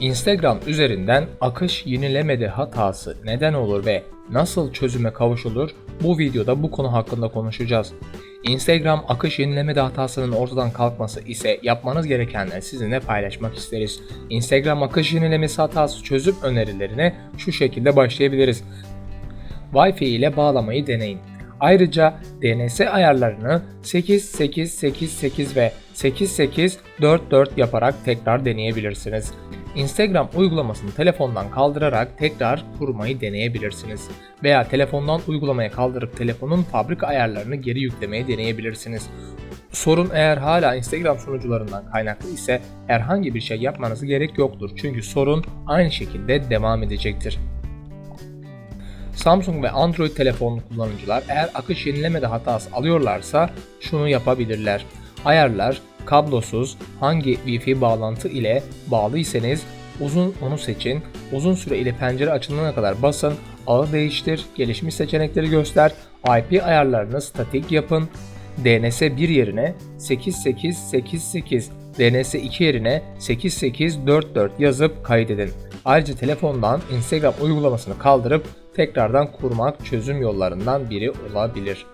Instagram üzerinden akış yenilemedi hatası neden olur ve nasıl çözüme kavuşulur? Bu videoda bu konu hakkında konuşacağız. Instagram akış yenilemedi hatasının ortadan kalkması ise yapmanız gerekenleri sizinle paylaşmak isteriz. Instagram akış yenilemesi hatası çözüm önerilerine şu şekilde başlayabiliriz. Wi-Fi ile bağlamayı deneyin. Ayrıca DNS ayarlarını 8888 ve 8844 yaparak tekrar deneyebilirsiniz. Instagram uygulamasını telefondan kaldırarak tekrar kurmayı deneyebilirsiniz. Veya telefondan uygulamayı kaldırıp telefonun fabrika ayarlarını geri yüklemeyi deneyebilirsiniz. Sorun eğer hala Instagram sunucularından kaynaklı ise herhangi bir şey yapmanız gerek yoktur. Çünkü sorun aynı şekilde devam edecektir. Samsung ve Android telefonlu kullanıcılar eğer akış yenilemede hatası alıyorlarsa şunu yapabilirler. Ayarlar, kablosuz, hangi Wi-Fi bağlantı ile bağlıysanız uzun onu seçin. Uzun süre ile pencere açılana kadar basın. Ağı değiştir, gelişmiş seçenekleri göster. IP ayarlarını statik yapın. DNS 1 yerine 8888, DNS 2 yerine 8844 yazıp kaydedin. Ayrıca telefondan Instagram uygulamasını kaldırıp tekrardan kurmak çözüm yollarından biri olabilir.